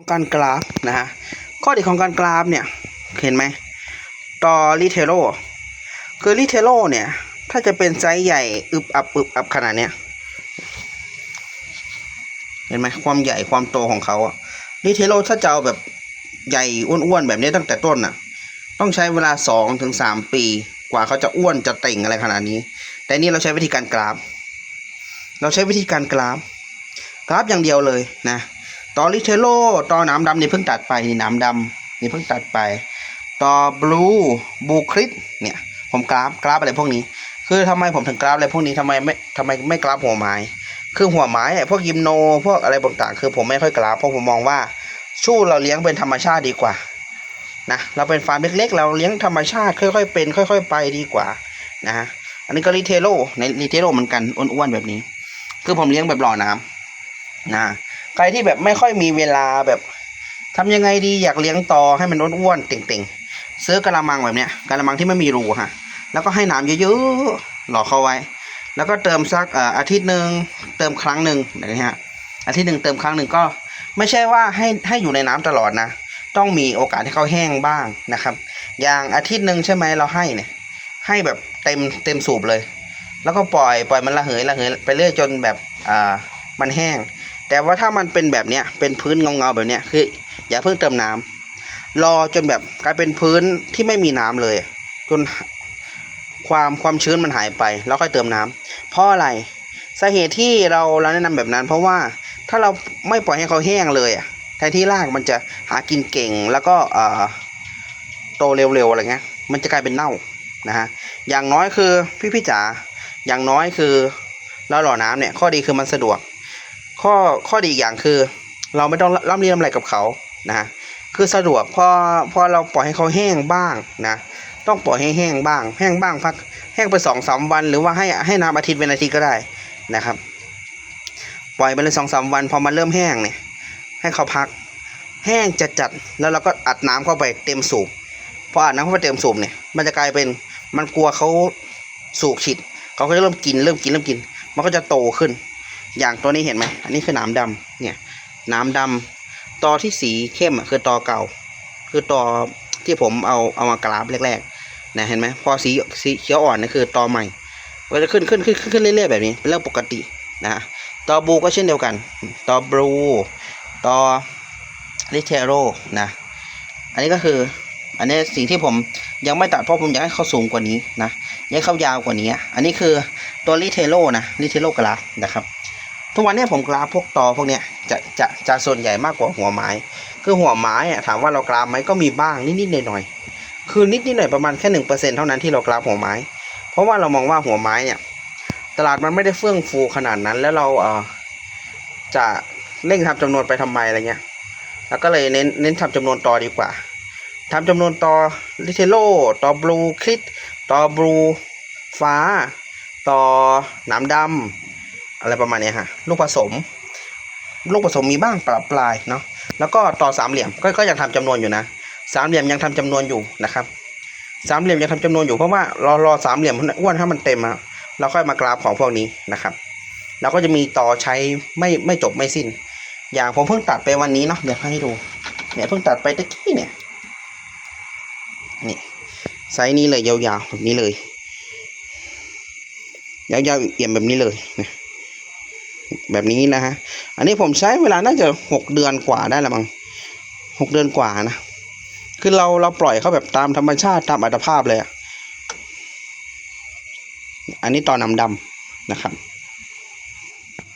ของการกราฟนะฮะข้อดีของการกราฟเนี่ยเห็นไหมต่อรีเทโลคือรีเทโลเนี่ย ถ้าจะเป็นไซส์ใหญ่อึบอับอึบอับขนาดเนี้ยเห็นไหมความใหญ่ความโตของเขาอะรีเทโลถ้าจะเอาแบบใหญ่อ้วนๆแบบนี้ตั้งแต่ต้นน่ะ ต้องใช้เวลาสองถึงสามปีกว่าเขาจะอ้วนจะเต่งอะไรขนาดนี้ แต่นี่เราใช้วิธีการกราฟ เราใช้วิธีการกราฟ กราฟอย่างเดียวเลยนะ ต่อลิเทโลต่อหน้ำดำนี่เพิ่งตัดไปนี่หน้ำดำนี่เพิ่งตัดไปต่อบลูบูคริสเนี่ยผมกราฟกราฟอะไรพวกนี้ คือทำไมผมถึงกราฟอะไรพวกนี้ทำไมไม่ทำไมไม่กราฟหัวไม้ คือหัวไม้พวกยิมโนพวกอะไรต่างๆคือผมไม่ค่อยกราฟเพราะผมมองว่าสู้เราเลี้ยงเป็นธรรมชาติดีกว่านะเราเป็นฟาร์มเล็กๆ เราเลี้ยงธรรมชาติค่อยๆเป็น ค่อย ๆ ไปดีกว่านะฮะอันนี้ก็รีเทโลในรีเทโลเหมือนกันอ้วนๆแบบนี้ คือผมเลี้ยงแบบหล่อน้ำนะ ใครที่แบบไม่ค่อยมีเวลาแบบทำยังไงดีอยากเลี้ยงต่อให้มันอ้วนๆเต่งๆ ซื้อกระมังแบบเนี้ยกระมังที่ไม่มีรูฮะแล้วก็ให้น้ำเยอะๆหล่อเข้าไว้ แล้วก็เติมสักอาทิตย์หนึ่งเติมครั้งหนึ่งอย่างนี้ฮะอาทิตย์หนึ่งเติมครั้งหนึ่งก็ไม่ใช่ว่าให้ให้อยู่ในน้ำตลอดนะ ต้องมีโอกาสให้เขาแห้งบ้างนะครับ อย่างอาทิตย์หนึ่งใช่ไหมเราให้เนี่ยให้แบบเต็มเต็มสูบเลย แล้วก็ปล่อยปล่อยมันระเหยระเหยไปเรื่อยจนแบบอ่ามันแห้ง แต่ว่าถ้ามันเป็นแบบเนี้ยเป็นพื้นเงาๆแบบเนี้ยคืออย่าเพิ่งเติมน้ำรอจนแบบกลายเป็นพื้นที่ไม่มีน้ำเลย จนความความชื้นมันหายไป แล้วค่อยเติมน้ำเพราะอะไรสาเหตุที่เราเราแนะนำแบบนั้น เพราะว่าถ้าเราไม่ปล่อยให้เขาแห้งเลยอะแทนที่รากมันจะหากินเก่งแล้วก็เอ่อโตเร็วๆอะไรเงี้ยมันจะกลายเป็นเน่านะฮะอย่างน้อยคือพี่พี่จ๋าอย่างน้อยคือเราหล่อน้ำเนี่ยข้อดีคือมันสะดวก ข้อข้อดีอีกอย่างคือ เราไม่ต้องร่ำเรียนอะไรกับเขานะคือสะดวกพอพอเราปล่อยให้เขาแห้งบ้างนะต้องปล่อยให้แห้งบ้าง แห้งบ้างพักแห้งไปสองสามวัน หรือว่าให้ให้น้ำอาทิตย์เป็นอาทิตย์ก็ได้นะครับ ปล่อยไปเลยสองสามวัน พอมันเริ่มแห้งเนี่ย ให้เขาพัก แห้งจัดจัดๆแล้วเราก็อัดน้ำเข้าไปเต็มสูบพออัดน้ำเข้าไปเต็มสูบเนี่ยมันจะกลายเป็นมันกลัวเขาสูบฉีดเขาก็จะเริ่มกินเริ่มกินเริ่มกิน มันก็จะโตขึ้น อย่างตัวนี้เห็นไหมอันนี้คือหนามดำเนี่ยหนามดำตอที่สีเข้มอะคือตอเก่า คือตอที่ผมเอาเอามากราฟแรกๆนะเห็นไหมพอสีสีเขียวอ่อนนี่คือตอใหม่ก็จะขึ้นขึ้นขึ้นขึ้นขึ้นเรื่อยๆแบบนี้เป็นเรื่องปกตินะตอบูก็เช่นเดียวกัน ตอบลูตอลิเทโรนะ อันนี้ก็คือ อันนี้สิ่งที่ผมยังไม่ตัดเพราะผมอยากให้เขาสูงกว่านี้นะอยากให้เขายาวกว่านี้ อันนี้คือตัวลิเทโรนะลิเทโรกราฟนะครับ ทุกวันนี้ผมกราฟพวกตอพวกเนี้ยจะจะจะส่วนใหญ่มากกว่าหัวไม้ คือหัวไม้อะถามว่าเรากราฟไหมก็มีบ้างนิดๆหน่อยๆคือนิดๆหน่อยประมาณแค่หนึ่งเปอร์เซ็นเท่านั้นที่เรากราฟหัวไม้ เพราะว่าเรามองว่าหัวไม้เนี่ยตลาดมันไม่ได้เฟื่องฟูขนาดนั้น แล้วเราเออจะเร่งทำจำนวนไปทำไมอะไรเงี้ย แล้วก็เลยเน้นเน้นทำจำนวนตอดีกว่าทำจำนวนตอลิเทโลตอบลูคริสตอบลูฟ้า ต่อหนามดำ อะไรประมาณนี้ฮะลูกผสม ลูกผสมมีบ้างปรับปลายเนาะแล้วก็ต่อสามเหลี่ยมก็ก็ยังทำจำนวนอยู่นะสามเหลี่ยมยังทำจำนวนอยู่นะครับสามเหลี่ยมยังทำจำนวนอยู่เพราะว่ารอรอสามเหลี่ยมอ้วนให้มันเต็มอะเราค่อยมากราฟของพวกนี้นะครับเราก็จะมีต่อใช้ไม่ไม่จบไม่สิ้น อย่างผมเพิ่งตัดไปวันนี้เนาะเดี๋ยวให้ดูเนี่ยเพิ่งตัดไปตะกี้เนี่ยนี่ไซส์นี้เลยยาวๆแบบนี้เลยยาวๆเอี่ยมแบบนี้เลยนะ แบบนี้นะฮะ อันนี้ผมใช้เวลาน่าจะหกเดือนกว่าได้ละมั้งหกเดือนกว่านะ คือเราเราปล่อยเขาแบบตามธรรมชาติตามอัตภาพเลยอะอันนี้ตอนนำดำนะครับ